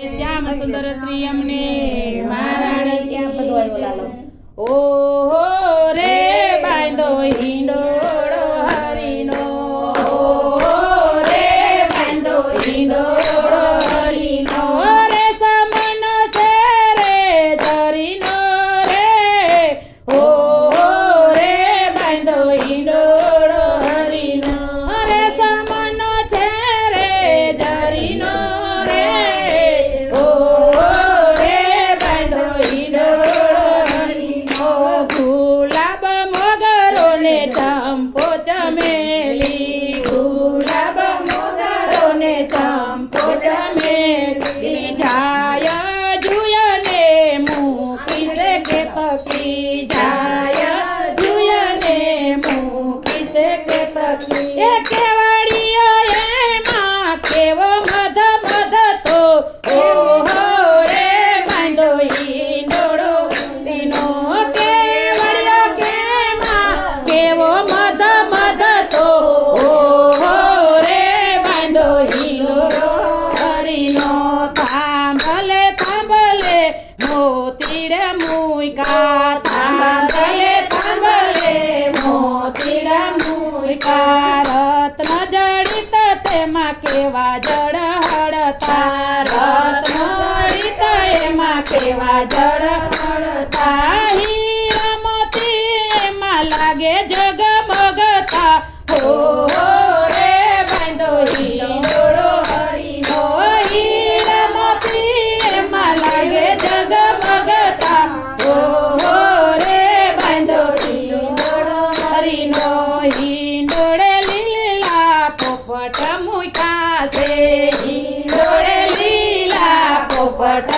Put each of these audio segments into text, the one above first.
श्याम सुंदर श्री हमने महाराणी क्या बदवाई बोला लो। ओ हो रे। muika tambale tambale મોતીડા મુકા રત્ન જડિત તેમાં કેવા જડ હડતા રત્ન જડિત એમાં કેવા જડ હડતા હીરા મોતી એમાં લાગે જગમગતા હો ಪಟ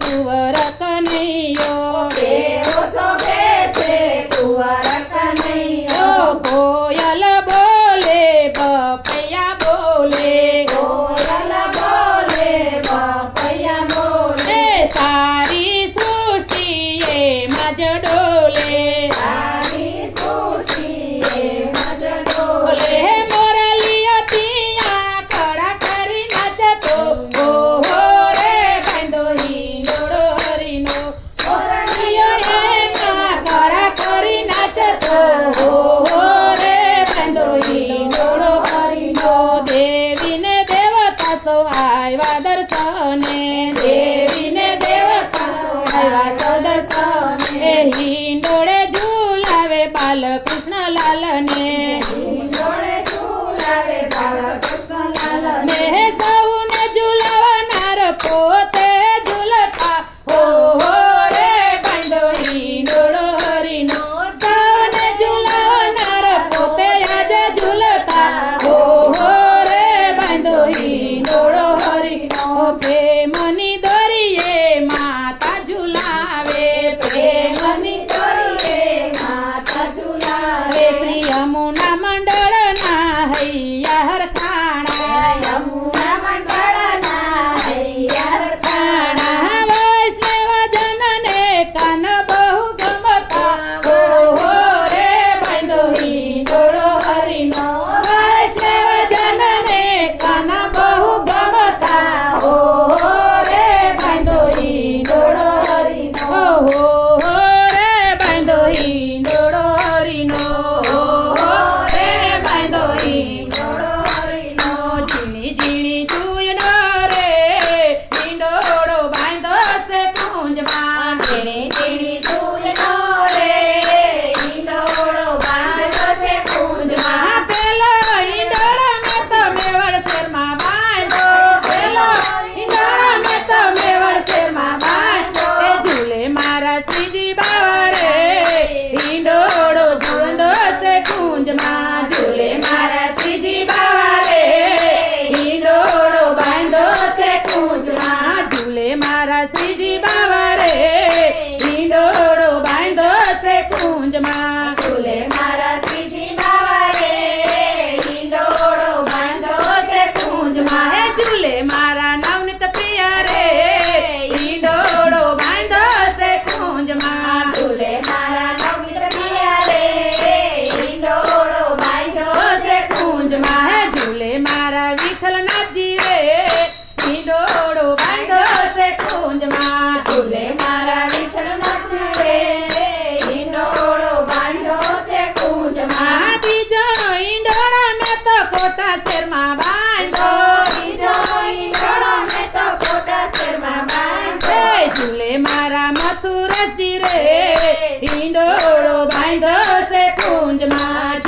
કુંવર કનૈયો કેવો શોભે છે કુંવર કનૈયો કોયલ બોલે બપૈયા બોલે. કોયલ બોલે બપૈયા બોલે. સારી સૃષ્ટિએ મજડો મારા મથુરજી રે ઈંડોળો બાંધો છે કુંજમાં.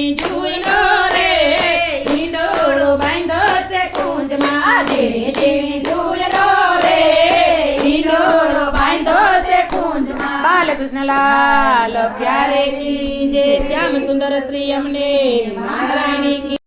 ની જુઈનો રે, ઈંડોળો બાંધો છે કુંજમાં. ઝીણી ઝીણી જુઈનો રે, ઈંડોળો બાંધો છે કુંજમાં. બાલકૃષ્ણ લાલ પ્યારે કી જે શ્યામ સુંદર શ્રી અમને મહારાણી